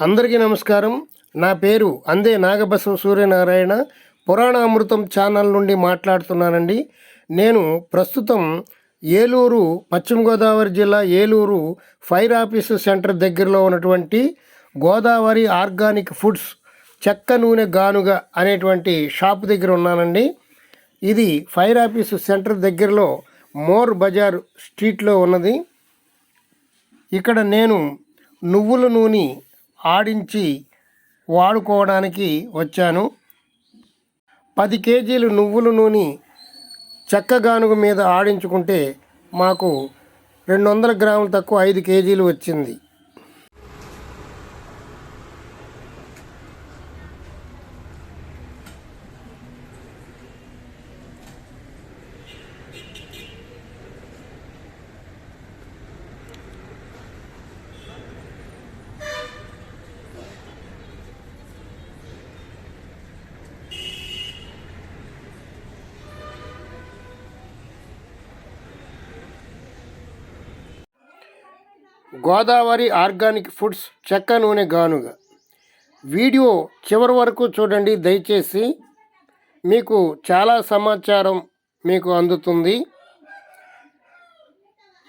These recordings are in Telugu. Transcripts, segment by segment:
అందరికీ నమస్కారం. నా పేరు అందే నాగబసం సూర్యనారాయణ. పురాణ అమృతం ఛానల్ నుండి మాట్లాడుతున్నానండి. నేను ప్రస్తుతం ఏలూరు పశ్చిమ గోదావరి జిల్లా ఏలూరు ఫైర్ ఆఫీసు సెంటర్ దగ్గరలో ఉన్నటువంటి గోదావరి ఆర్గానిక్ ఫుడ్స్ చెక్క నూనె గానుగ అనేటువంటి షాప్ దగ్గర ఉన్నానండి. ఇది ఫైర్ ఆఫీసు సెంటర్ దగ్గరలో మోర్ బజార్ స్ట్రీట్లో ఉన్నది. ఇక్కడ నేను నువ్వుల నూనె ఆడించి వాడుకోవడానికి వచ్చాను. పది కేజీలు నువ్వుల నూనె చెక్క గానుగ మీద ఆడించుకుంటే మాకు రెండు వందల గ్రాములు తక్కువ ఐదు కేజీలు వచ్చింది. గోదావరి ఆర్గానిక్ ఫుడ్స్ చెక్క నూనె గానుగ. వీడియో చివరి వరకు చూడండి దయచేసి మీకు చాలా సమాచారం మీకు అందుతుంది.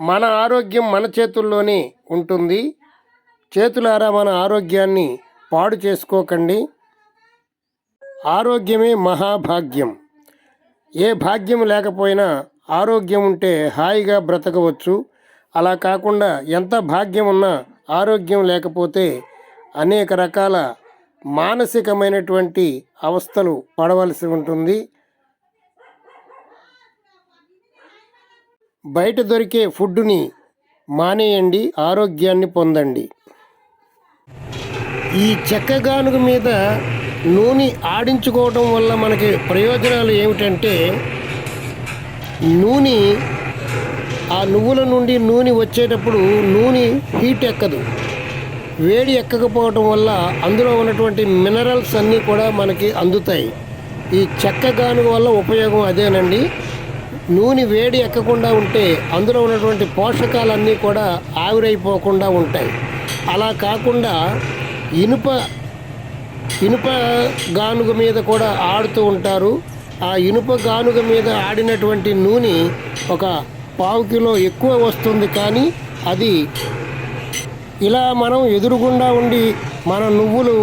మన ఆరోగ్యం మన చేతుల్లోనే ఉంటుంది. చేతులారా మన ఆరోగ్యాన్ని పాడు చేసుకోకండి. ఆరోగ్యమే మహాభాగ్యం. ఏ భాగ్యం లేకపోయినా ఆరోగ్యం ఉంటే హాయిగా బ్రతకవచ్చు. అలా కాకుండా ఎంత భాగ్యం ఉన్నా ఆరోగ్యం లేకపోతే అనేక రకాల మానసికమైనటువంటి అవస్థలు పడవలసి ఉంటుంది. బయట దొరికే ఫుడ్డుని మానేయండి ఆరోగ్యాన్ని పొందండి. ఈ చెక్కగానుగ మీద నూనె ఆడించుకోవడం వల్ల మనకి ప్రయోజనాలు ఏమిటంటే నూనె ఆ నువ్వుల నుండి నూనె వచ్చేటప్పుడు నూనె హీట్ ఎక్కదు. వేడి ఎక్కకపోవటం వల్ల అందులో ఉన్నటువంటి మినరల్స్ అన్నీ కూడా మనకి అందుతాయి. ఈ చెక్క గానుగ వల్ల ఉపయోగం అదేనండి. నూనె వేడి ఎక్కకుండా ఉంటే అందులో ఉన్నటువంటి పోషకాలన్నీ కూడా ఆవిరైపోకుండా ఉంటాయి. అలా కాకుండా ఇనుప ఇనుప గానుగ మీద కూడా ఆడుతూ ఉంటారు. ఆ ఇనుప గానుగ మీద ఆడినటువంటి నూనె ఒక పావు కిలో ఎక్కువ వస్తుంది కానీ అది ఇలా మనం ఎదురుగుండా ఉండి మన నువ్వులు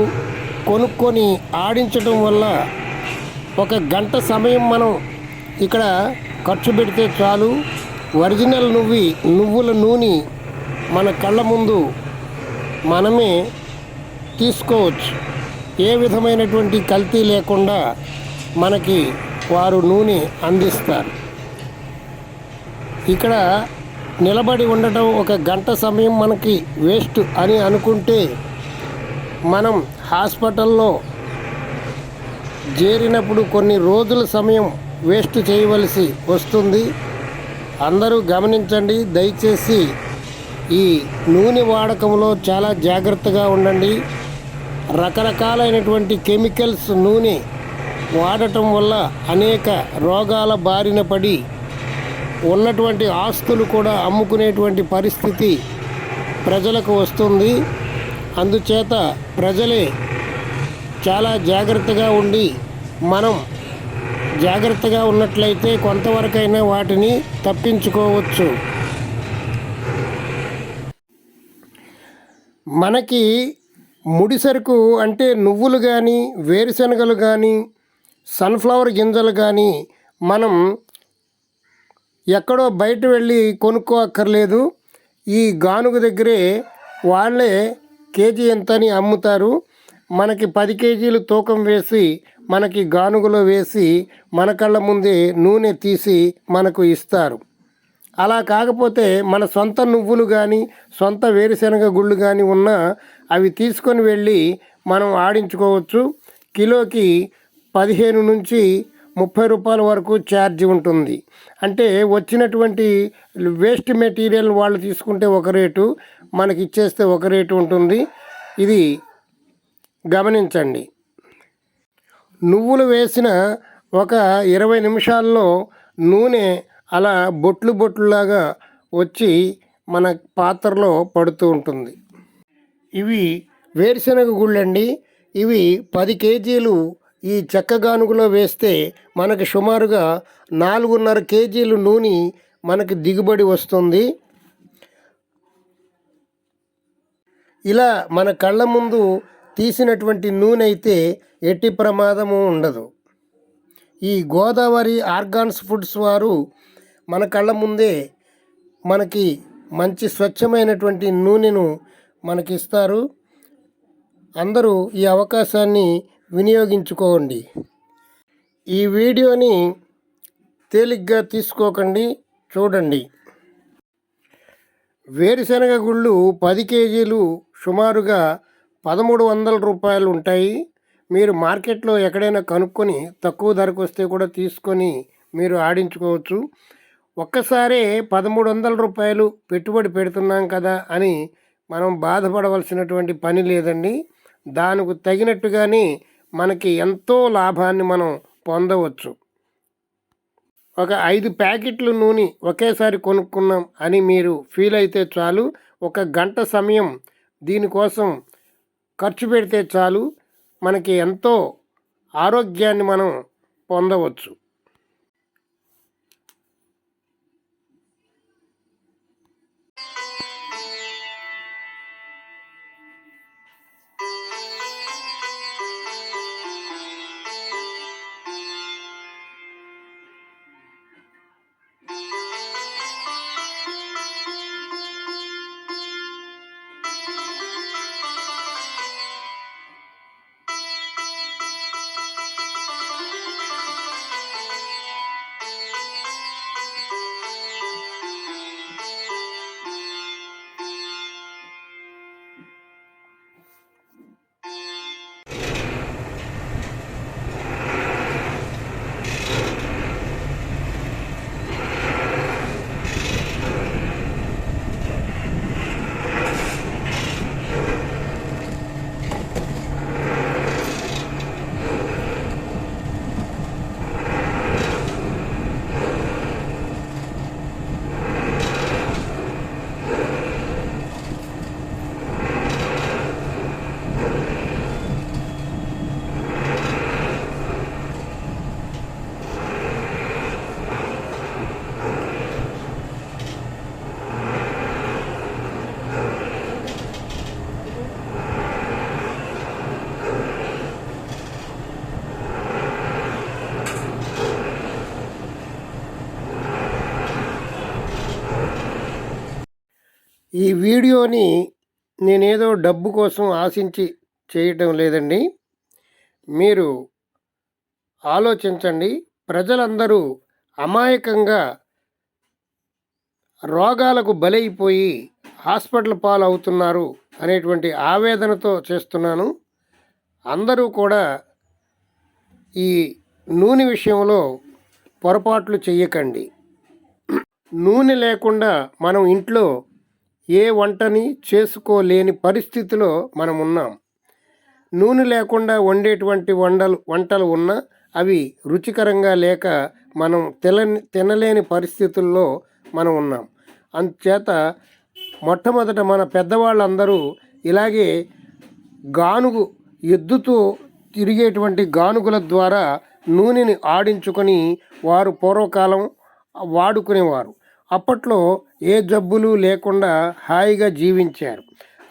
కొనుక్కొని ఆడించడం వల్ల ఒక గంట సమయం మనం ఇక్కడ ఖర్చు పెడితే చాలు. ఒరిజినల్ నువ్వి నువ్వుల నూనె మన కళ్ళ ముందు మనమే తీసుకోవచ్చు. ఏ విధమైనటువంటి కల్తీ లేకుండా మనకి వారు నూనె అందిస్తారు. ఇక్కడ నిలబడి ఉండటం ఒక గంట సమయం మనకి వేస్ట్ అని అనుకుంటే మనం హాస్పిటల్లో చేరినప్పుడు కొన్ని రోజుల సమయం వేస్ట్ చేయవలసి వస్తుంది. అందరూ గమనించండి. దయచేసి ఈ నూనె వాడకంలో చాలా జాగ్రత్తగా ఉండండి. రకరకాలైనటువంటి కెమికల్స్ నూనె వాడటం వల్ల అనేక రోగాల బారిన పడి ఉన్నటువంటి ఆస్తులు కూడా అమ్ముకునేటువంటి పరిస్థితి ప్రజలకు వస్తుంది. అందుచేత ప్రజలే చాలా జాగ్రత్తగా ఉండి మనం జాగ్రత్తగా ఉన్నట్లయితే కొంతవరకైనా వాటిని తప్పించుకోవచ్చు. మనకి ముడి సరుకు అంటే నువ్వులు కానీ వేరుశనగలు కానీ సన్ఫ్లవర్ గింజలు కానీ మనం ఎక్కడో బయట వెళ్ళి కొనుక్కో అక్కర్లేదు ఈ గానుగ దగ్గరే వాళ్ళే కేజీ ఎంత అని అమ్ముతారు. మనకి పది కేజీలు తూకం వేసి మనకి గానుగలో వేసి మన కళ్ళ ముందే నూనె తీసి మనకు ఇస్తారు. అలా కాకపోతే మన సొంత నువ్వులు కానీ సొంత వేరుశనగ గుళ్ళు కానీ ఉన్నా అవి తీసుకొని వెళ్ళి మనం ఆడించుకోవచ్చు. కిలోకి పదిహేను నుంచి ముప్పై రూపాయల వరకు ఛార్జ్ ఉంటుంది. అంటే వచ్చినటువంటి వేస్ట్ మెటీరియల్ వాళ్ళు తీసుకుంటే ఒక రేటు మనకి ఇచ్చేస్తే ఒక రేటు ఉంటుంది. ఇది గమనించండి. నువ్వులు వేసిన ఒక ఇరవై నిమిషాల్లో నూనె అలా బొట్లు బొట్లులాగా వచ్చి మన పాత్రలో పడుతూ ఉంటుంది. ఇవి వేరుశనగ గుళ్ళండి. ఇవి పది కేజీలు ఈ చెక్క గానుగలో వేస్తే మనకి సుమారుగా నాలుగున్నర కేజీలు నూనె మనకి దిగుబడి వస్తుంది. ఇలా మన కళ్ళ ముందు తీసినటువంటి నూనె అయితే ఎట్టి ప్రమాదము ఉండదు. ఈ గోదావరి ఆర్గాన్స్ ఫుడ్స్ వారు మన కళ్ళ ముందే మనకి మంచి స్వచ్ఛమైనటువంటి నూనెను మనకి ఇస్తారు. అందరూ ఈ అవకాశాన్ని వినియోగించుకోండి. ఈ వీడియోని తేలిగ్గా తీసుకోకండి చూడండి. వేరుశనగ గుళ్ళు పది కేజీలు సుమారుగా పదమూడు వందల రూపాయలు ఉంటాయి. మీరు మార్కెట్లో ఎక్కడైనా కనుక్కొని తక్కువ ధరకు వస్తే కూడా తీసుకొని మీరు ఆడించుకోవచ్చు. ఒక్కసారే పదమూడు వందల రూపాయలు పెట్టుబడి పెడుతున్నాం కదా అని మనం బాధపడవలసినటువంటి పని లేదండి. దానికి తగినట్టుగానే మనకి ఎంతో లాభాన్ని మనం పొందవచ్చు. ఒక ఐదు ప్యాకెట్లు నూనె ఒకేసారి కొనుక్కున్నాం అని మీరు ఫీల్ అయితే చాలు. ఒక గంట సమయం దీనికోసం ఖర్చు పెడితే చాలు. మనకి ఎంతో ఆరోగ్యాన్ని మనం పొందవచ్చు. ఈ వీడియోని నేనేదో డబ్బు కోసం ఆశించి చేయటం లేదండి. మీరు ఆలోచించండి. ప్రజలందరూ అమాయకంగా రోగాలకు బలైపోయి హాస్పిటల్ పాలవుతున్నారు అనేటువంటి ఆవేదనతో చేస్తున్నాను. అందరూ కూడా ఈ నూనె విషయంలో పొరపాట్లు చేయకండి నూనె లేకుండా మనం ఇంట్లో ఏ వంటని చేసుకోలేని పరిస్థితిలో మనం ఉన్నాం నూనె లేకుండా వండేటువంటి వండలు వంటలు ఉన్నా అవి రుచికరంగా లేక మనం తినని తినలేని పరిస్థితుల్లో మనం ఉన్నాం అందుచేత మొట్టమొదట మన పెద్దవాళ్ళందరూ ఇలాగే గానుగు ఎద్దుతో తిరిగేటువంటి గానుగుల ద్వారా నూనెని ఆడించుకొని వారు పూర్వకాలం వాడుకునేవారు. అప్పట్లో ఏ జబ్బులు లేకుండా హాయిగా జీవించారు.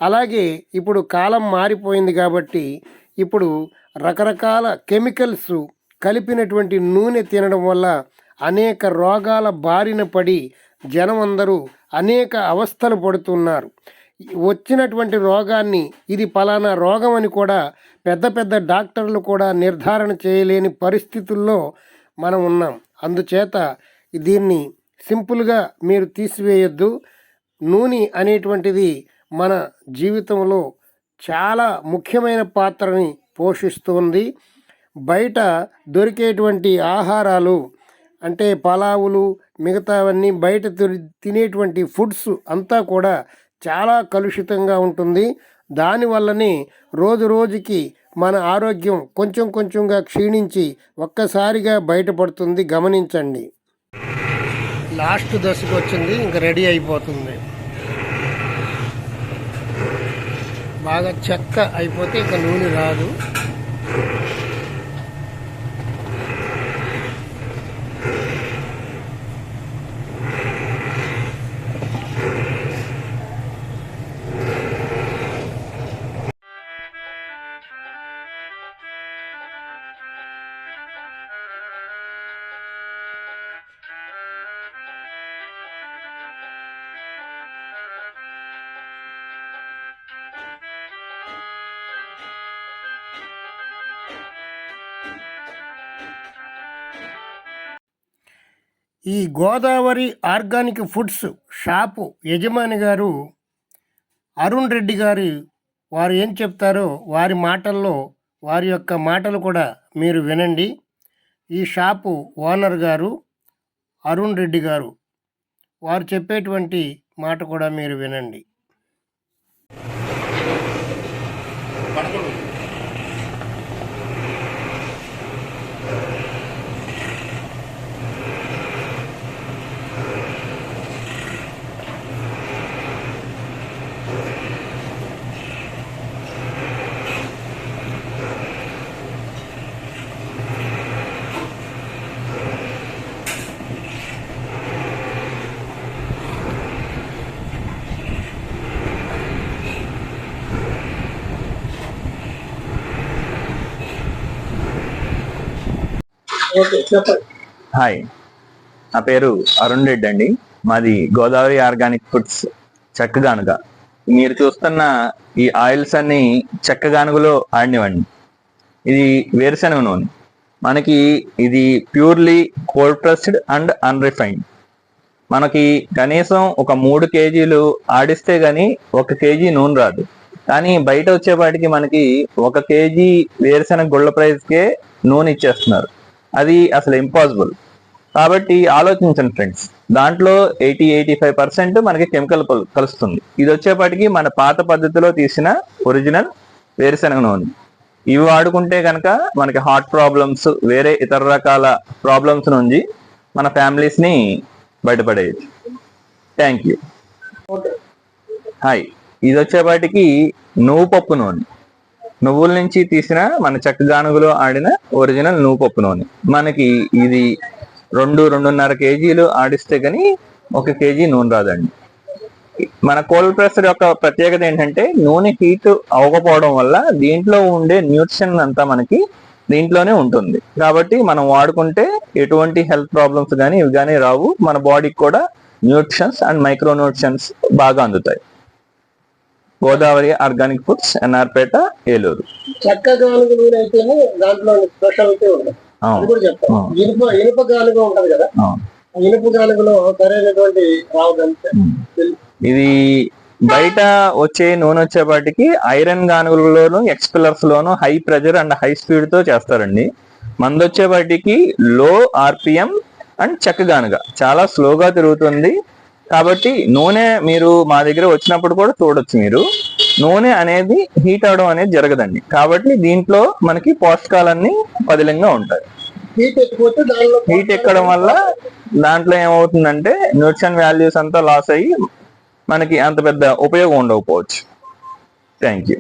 అలాగే ఇప్పుడు కాలం మారిపోయింది కాబట్టి ఇప్పుడు రకరకాల కెమికల్స్ కలిపినటువంటి నూనె తినడం వల్ల అనేక రోగాల బారిన పడి జనం అందరూ అనేక అవస్థలు పడుతున్నారు. వచ్చినటువంటి రోగాన్ని ఇది పలానా రోగం అని కూడా పెద్ద పెద్ద డాక్టర్లు కూడా నిర్ధారణ చేయలేని పరిస్థితుల్లో మనం ఉన్నాం. అందుచేత దీన్ని సింపుల్గా మీరు తీసివేయొద్దు. నూనె అనేటువంటిది మన జీవితంలో చాలా ముఖ్యమైన పాత్రని పోషిస్తుంది. బయట దొరికేటువంటి ఆహారాలు అంటే పలావులు మిగతావన్నీ బయట తినేటువంటి ఫుడ్స్ అంతా కూడా చాలా కలుషితంగా ఉంటుంది. దానివల్లనే రోజు రోజుకి మన ఆరోగ్యం కొంచెం కొంచెంగా క్షీణించి ఒక్కసారిగా బయటపడుతుంది. గమనించండి. లాస్ట్ దశకు వచ్చింది ఇంకా రెడీ అయిపోతుంది. బాగా చెక్క అయిపోతే ఇంకా నూనె రాదు. ఈ గోదావరి ఆర్గానిక్ ఫుడ్స్ షాపు యజమాని గారు అరుణ్ రెడ్డి గారు వారు ఏం చెప్తారో వారి మాటల్లో వారి యొక్క మాటలు కూడా మీరు వినండి. ఈ షాపు ఓనర్ గారు అరుణ్ రెడ్డి గారు వారు చెప్పేటువంటి మాట కూడా మీరు వినండి. హాయ్ నా పేరు అరుణ్ రెడ్డి అండి. మాది గోదావరి ఆర్గానిక్ ఫుడ్స్ చెక్కగానుగ మీరు చూస్తున్న ఈ ఆయిల్స్ అన్ని చెక్కగానుగలో ఆడినవండి ఇది వేరుశనగ నూనె. మనకి ఇది purely cold pressed and unrefined. మనకి కనీసం ఒక మూడు కేజీలు ఆడిస్తే కానీ ఒక కేజీ నూనె రాదు. కానీ బయట వచ్చేపాటికి మనకి ఒక కేజీ వేరుశనగ గుళ్ళ ప్రైస్కే నూనె ఇచ్చేస్తున్నారు. అది అసలు ఇంపాసిబుల్ కాబట్టి ఆలోచించండి ఫ్రెండ్స్ దాంట్లో ఎయిటీ ఎయిటీ ఫైవ్ పర్సెంట్ మనకి కెమికల్ కలుస్తుంది. ఇది వచ్చేపాటికి మన పాత పద్ధతిలో తీసిన ఒరిజినల్ వేరుశనగ నూనె. ఇవి వాడుకుంటే కనుక మనకి హార్ట్ ప్రాబ్లమ్స్ వేరే ఇతర రకాల ప్రాబ్లమ్స్ నుంచి మన ఫ్యామిలీస్ని బయటపడేయచ్చు. థ్యాంక్ యూ హాయ్ ఇది వచ్చేపాటికి నువ్వు పప్పు నూనె. నువ్వుల నుంచి తీసిన మన చెక్క గానుగలో ఆడిన ఒరిజినల్ నువ్వు పప్పు నూనె మనకి ఇది రెండు రెండున్నర కేజీలు ఆడిస్తే కానీ ఒక కేజీ నూనె రాదండి. మన కోల్డ్ ప్రెషర్ యొక్క ప్రత్యేకత ఏంటంటే నూనె హీట్ అవ్వకపోవడం వల్ల దీంట్లో ఉండే న్యూట్రిషన్ అంతా మనకి దీంట్లోనే ఉంటుంది. కాబట్టి మనం వాడుకుంటే ఎటువంటి హెల్త్ ప్రాబ్లమ్స్ కానీ ఇవి కానీ రావు. మన బాడీకి కూడా న్యూట్రిషన్స్ అండ్ మైక్రో న్యూట్రిషన్స్ బాగా అందుతాయి. గోదావరి ఆర్గానిక్ ఫుడ్స్ ఎన్ఆర్పేట ఏలూరు. దాంట్లో స్పెషాలిటీ. ఇనుప ఇనుప ఉంటది కదా? ఇనుప సరైనటువంటి ఇది బయట వచ్చే నూనె వచ్చేపాటికి ఐరన్ గానుగులలోను ఎక్స్పిల్లర్స్ లోను హై ప్రెజర్ అండ్ హై స్పీడ్తో చేస్తారండి. మంది వచ్చేపాటికి లో ఆర్పిఎం అండ్ చెక్క గానుగ. చాలా స్లోగా తిరుగుతుంది. కాబట్టి నూనె మీరు మా దగ్గర వచ్చినప్పుడు కూడా చూడొచ్చు మీరు. నూనె అనేది హీట్ అవడం అనేది జరగదండి. కాబట్టి దీంట్లో మనకి పోషకాలన్నీ పదిలంగా ఉంటాయి. హీట్ ఎక్కడం వల్ల దాంట్లో ఏమవుతుందంటే న్యూట్రిషన్ వాల్యూస్ అంతా లాస్ అయ్యి మనకి అంత పెద్ద ఉపయోగం ఉండకపోవచ్చు. Thank you